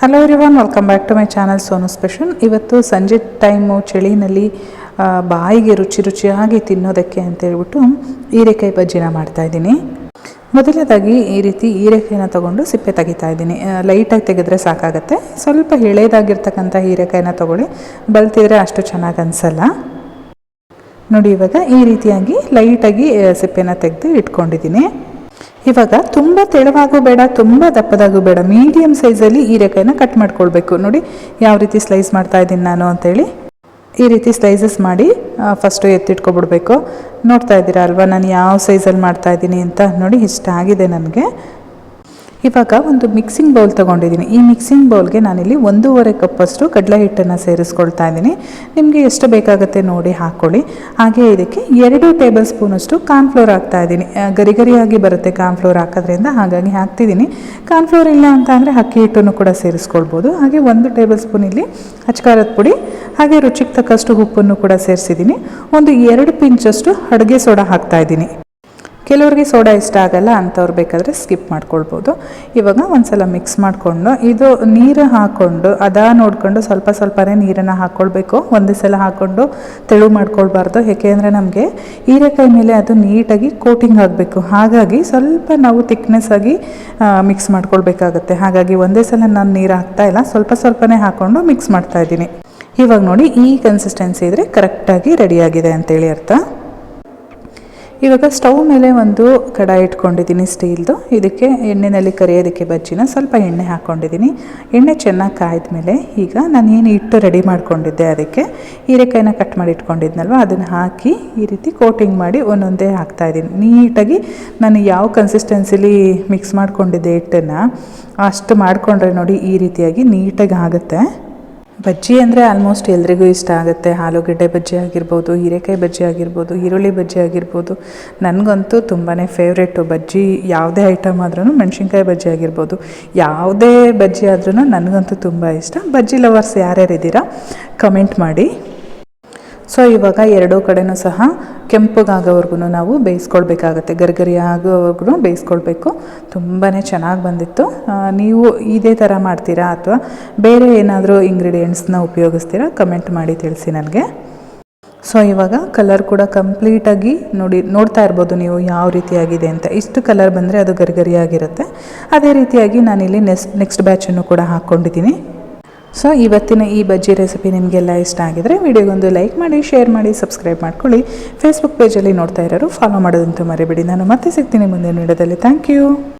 Hello everyone welcome back to my channel Sonu special ಇವತ್ತು ಸಂಜೆ time ಚಳಿನಲ್ಲಿ ಬಾಯಿಗೆ ರುಚಿ ರುಚಿಯಾಗಿ ತಿನ್ನೋದಕ್ಕೆ ಅಂತ ಹೇಳ್ಬಿಟ್ಟು ಹೀರೆಕಾಯಿ ಬಜ್ಜಿನ ಮಾಡ್ತಾಯಿದ್ದೀನಿ ಮೊದಲನೇದಾಗಿ ಈ ರೀತಿ ಹೀರೆಕಾಯಿನ ತೊಗೊಂಡು ಸಿಪ್ಪೆ ತೆಗಿತಾ ಇದ್ದೀನಿ. ಲೈಟಾಗಿ ತೆಗೆದ್ರೆ ಸಾಕಾಗತ್ತೆ. ಸ್ವಲ್ಪ ಎಳೆದಾಗಿರ್ತಕ್ಕಂಥ ಹೀರೆಕಾಯಿನ ತೊಗೊಳ್ಳಿ. ಬಲ್ತಿದ್ರೆ ಅಷ್ಟು ಚೆನ್ನಾಗಿ ಅನಿಸಲ್ಲ. ನೋಡಿ ಇವಾಗ ಈ ರೀತಿಯಾಗಿ ಲೈಟಾಗಿ ಸಿಪ್ಪೆನ ತೆಗೆದು ಇಟ್ಕೊಂಡಿದ್ದೀನಿ. ಇವಾಗ ತುಂಬ ತೆಳುವಾಗೂ ಬೇಡ, ತುಂಬ ದಪ್ಪದಾಗೂ ಬೇಡ ಮೀಡಿಯಮ್ ಸೈಜಲ್ಲಿ ಹೀರೆಕಾಯಿನ ಕಟ್ ಮಾಡ್ಕೊಳ್ಬೇಕು. ನೋಡಿ ಯಾವ ರೀತಿ ಸ್ಲೈಸ್ ಮಾಡ್ತಾ ಇದ್ದೀನಿ ನಾನು ಅಂತೇಳಿ. ಈ ರೀತಿ ಸ್ಲೈಸಸ್ ಮಾಡಿ ಫಸ್ಟು ಎತ್ತಿಟ್ಕೊಬಿಡ್ಬೇಕು. ನೋಡ್ತಾ ಇದ್ದೀರಾ ಅಲ್ವಾ, ನಾನು ಯಾವ ಸೈಜಲ್ಲಿ ಮಾಡ್ತಾ ಇದ್ದೀನಿ ಅಂತ. ನೋಡಿ ಇಷ್ಟ ಆಗಿದೆ ನನಗೆ. ಇವಾಗ ಒಂದು ಮಿಕ್ಸಿಂಗ್ ಬೌಲ್ ತೊಗೊಂಡಿದ್ದೀನಿ ಈ ಮಿಕ್ಸಿಂಗ್ ಬೌಲ್ಗೆ ನಾನಿಲ್ಲಿ ಒಂದೂವರೆ ಕಪ್ಪಷ್ಟು ಕಡಲೆ ಹಿಟ್ಟನ್ನು ಸೇರಿಸ್ಕೊಳ್ತಾ ಇದ್ದೀನಿ. ನಿಮಗೆ ಎಷ್ಟು ಬೇಕಾಗುತ್ತೆ ನೋಡಿ ಹಾಕ್ಕೊಳ್ಳಿ ಹಾಗೆ ಇದಕ್ಕೆ ಎರಡು ಟೇಬಲ್ ಸ್ಪೂನಷ್ಟು ಕಾರ್ನ್ಫ್ಲೋರ್ ಹಾಕ್ತಾ ಇದ್ದೀನಿ. ಗರಿ ಗರಿಯಾಗಿ ಬರುತ್ತೆ ಕಾರ್ನ್ಫ್ಲೋರ್ ಹಾಕೋದ್ರಿಂದ ಹಾಗಾಗಿ ಹಾಕ್ತಿದ್ದೀನಿ. ಕಾರ್ನ್ಫ್ಲೋರ್ ಇಲ್ಲ ಅಂತ ಅಂದರೆ ಅಕ್ಕಿ ಹಿಟ್ಟನ್ನು ಕೂಡ ಸೇರಿಸ್ಕೊಳ್ಬೋದು. ಹಾಗೆ ಒಂದು ಟೇಬಲ್ ಸ್ಪೂನ್ ಇಲ್ಲಿ ಅಚ್ಕಾರದ ಪುಡಿ, ಹಾಗೆ ರುಚಿಗೆ ತಕ್ಕಷ್ಟು ಉಪ್ಪನ್ನು ಕೂಡ ಸೇರಿಸಿದ್ದೀನಿ. ಒಂದು ಎರಡು ಪಿಂಚಷ್ಟು ಅಡುಗೆ ಸೋಡಾ ಹಾಕ್ತಾ ಇದ್ದೀನಿ. ಕೆಲವ್ರಿಗೆ ಸೋಡಾ ಇಷ್ಟ ಆಗಲ್ಲ ಅಂಥವ್ರು ಬೇಕಾದರೆ ಸ್ಕಿಪ್ ಮಾಡ್ಕೊಳ್ಬೋದು. ಇವಾಗ ಒಂದ್ಸಲ ಮಿಕ್ಸ್ ಮಾಡಿಕೊಂಡು ಇದು ನೀರು ಹಾಕ್ಕೊಂಡು ಅದ ನೋಡಿಕೊಂಡು ಸ್ವಲ್ಪ ಸ್ವಲ್ಪನೇ ನೀರನ್ನು ಹಾಕ್ಕೊಳ್ಬೇಕು. ಒಂದೇ ಸಲ ಹಾಕ್ಕೊಂಡು ತೆಳು ಮಾಡ್ಕೊಳ್ಬಾರ್ದು. ಏಕೆಂದರೆ ನಮಗೆ ಹೀರೆಕಾಯಿ ಮೇಲೆ ಅದು ನೀಟಾಗಿ ಕೋಟಿಂಗ್ ಆಗಬೇಕು. ಹಾಗಾಗಿ ಸ್ವಲ್ಪ ನಾವು ತಿಕ್ನೆಸ್ ಆಗಿ ಮಿಕ್ಸ್ ಮಾಡ್ಕೊಳ್ಬೇಕಾಗತ್ತೆ. ಹಾಗಾಗಿ ಒಂದೇ ಸಲ ನಾನು ನೀರು ಹಾಕ್ತಾ ಇಲ್ಲ. ಸ್ವಲ್ಪ ಸ್ವಲ್ಪನೇ ಹಾಕ್ಕೊಂಡು ಮಿಕ್ಸ್ ಮಾಡ್ತಾ ಇದ್ದೀನಿ. ಇವಾಗ ನೋಡಿ ಈ ಕನ್ಸಿಸ್ಟೆನ್ಸಿ ಇದ್ದರೆ ಕರೆಕ್ಟಾಗಿ ರೆಡಿಯಾಗಿದೆ ಅಂತೇಳಿ ಅರ್ಥ. ಇವಾಗ ಸ್ಟವ್ ಮೇಲೆ ಒಂದು ಕಡಾಯಿ ಇಟ್ಕೊಂಡಿದ್ದೀನಿ ಸ್ಟೀಲ್ದು. ಇದಕ್ಕೆ ಎಣ್ಣೆಯಲ್ಲಿ ಕರಿಯೋದಕ್ಕೆ ಬಜ್ಜಿನ ಸ್ವಲ್ಪ ಎಣ್ಣೆ ಹಾಕ್ಕೊಂಡಿದ್ದೀನಿ. ಎಣ್ಣೆ ಚೆನ್ನಾಗಿ ಕಾಯ್ದ ಮೇಲೆ ಈಗ ನಾನು ಏನು ಹಿಟ್ಟು ರೆಡಿ ಮಾಡ್ಕೊಂಡಿದ್ದೆ ಅದಕ್ಕೆ ಹೀರೆಕಾಯಿನ ಕಟ್ ಮಾಡಿ ಇಟ್ಕೊಂಡಿದ್ನಲ್ವ, ಅದನ್ನು ಹಾಕಿ ಈ ರೀತಿ ಕೋಟಿಂಗ್ ಮಾಡಿ ಒಂದೊಂದೇ ಹಾಕ್ತಾಯಿದ್ದೀನಿ ನೀಟಾಗಿ ನಾನು ಯಾವ ಕನ್ಸಿಸ್ಟೆನ್ಸಿಲಿ ಮಿಕ್ಸ್ ಮಾಡ್ಕೊಂಡಿದ್ದೆ ಹಿಟ್ಟನ್ನು ಅಷ್ಟು ಮಾಡಿಕೊಂಡ್ರೆ ನೋಡಿ ಈ ರೀತಿಯಾಗಿ ನೀಟಾಗಿ ಆಗುತ್ತೆ. ಬಜ್ಜಿ ಅಂದರೆ ಆಲ್ಮೋಸ್ಟ್ ಎಲ್ರಿಗೂ ಇಷ್ಟ ಆಗುತ್ತೆ. ಆಲೂಗಡ್ಡೆ ಬಜ್ಜಿ ಆಗಿರ್ಬೋದು, ಹೀರೆಕಾಯಿ ಬಜ್ಜಿ ಆಗಿರ್ಬೋದು, ಈರುಳ್ಳಿ ಬಜ್ಜಿ ಆಗಿರ್ಬೋದು. ನನಗಂತೂ ತುಂಬಾ ಫೇವ್ರೇಟು ಬಜ್ಜಿ ಯಾವುದೇ ಐಟಮ್ ಆದ್ರೂ ಮೆಣಸಿನ್ಕಾಯಿ ಬಜ್ಜಿ ಆಗಿರ್ಬೋದು. ಯಾವುದೇ ಬಜ್ಜಿ ಆದ್ರೂ ನನಗಂತೂ ತುಂಬ ಇಷ್ಟ. ಬಜ್ಜಿ ಲವರ್ಸ್ ಯಾರ್ಯಾರು ಇದ್ದೀರಾ ಕಮೆಂಟ್ ಮಾಡಿ. ಸೊ ಇವಾಗ ಎರಡೂ ಕಡೆನೂ ಸಹ ಕೆಂಪಗಾಗೋವರೆಗೂ ನಾವು ಬೇಯಿಸ್ಕೊಳ್ಬೇಕಾಗತ್ತೆ. ಗರಿಗರಿ ಆಗೋವರೆಗೂ ಬೇಯಿಸ್ಕೊಳ್ಬೇಕು. ತುಂಬಾ ಚೆನ್ನಾಗಿ ಬಂದಿತ್ತು. ನೀವು ಇದೇ ಥರ ಮಾಡ್ತೀರಾ ಅಥವಾ ಬೇರೆ ಏನಾದರೂ ಇಂಗ್ರೀಡಿಯೆಂಟ್ಸ್ನ ಉಪಯೋಗಿಸ್ತೀರಾ? ಕಮೆಂಟ್ ಮಾಡಿ ತಿಳಿಸಿ ನನಗೆ. ಸೊ ಇವಾಗ ಕಲರ್ ಕೂಡ ಕಂಪ್ಲೀಟಾಗಿ ನೋಡಿ, ನೋಡ್ತಾ ಇರ್ಬೋದು ನೀವು ಯಾವ ರೀತಿಯಾಗಿದೆ ಅಂತ. ಇಷ್ಟು ಕಲರ್ ಬಂದರೆ ಅದು ಗರಿಗರಿಯಾಗಿರುತ್ತೆ. ಅದೇ ರೀತಿಯಾಗಿ ನಾನಿಲ್ಲಿ ನೆಕ್ಸ್ಟ್ ನೆಕ್ಸ್ಟ್ ಬ್ಯಾಚನ್ನು ಕೂಡ ಹಾಕ್ಕೊಂಡಿದ್ದೀನಿ. ಸೊ, ಇವತ್ತಿನ ಈ ಬಜ್ಜಿ ರೆಸಿಪಿ ನಿಮಗೆಲ್ಲ ಇಷ್ಟ ಆಗಿದ್ರೆ ವಿಡಿಯೋಗೊಂದು ಲೈಕ್ ಮಾಡಿ, ಶೇರ್ ಮಾಡಿ, ಸಬ್ಸ್ಕ್ರೈಬ್ ಮಾಡ್ಕೊಳ್ಳಿ. ಫೇಸ್ಬುಕ್ ಪೇಜಲ್ಲಿ ನೋಡ್ತಾ ಇರೋರು ಫಾಲೋ ಮಾಡೋದಂತೂ ಮರಿಬೇಡಿ. ನಾನು ಮತ್ತೆ ಸಿಗ್ತೀನಿ ಮುಂದಿನ ವಿಡಿಯೋದಲ್ಲಿ. Thank you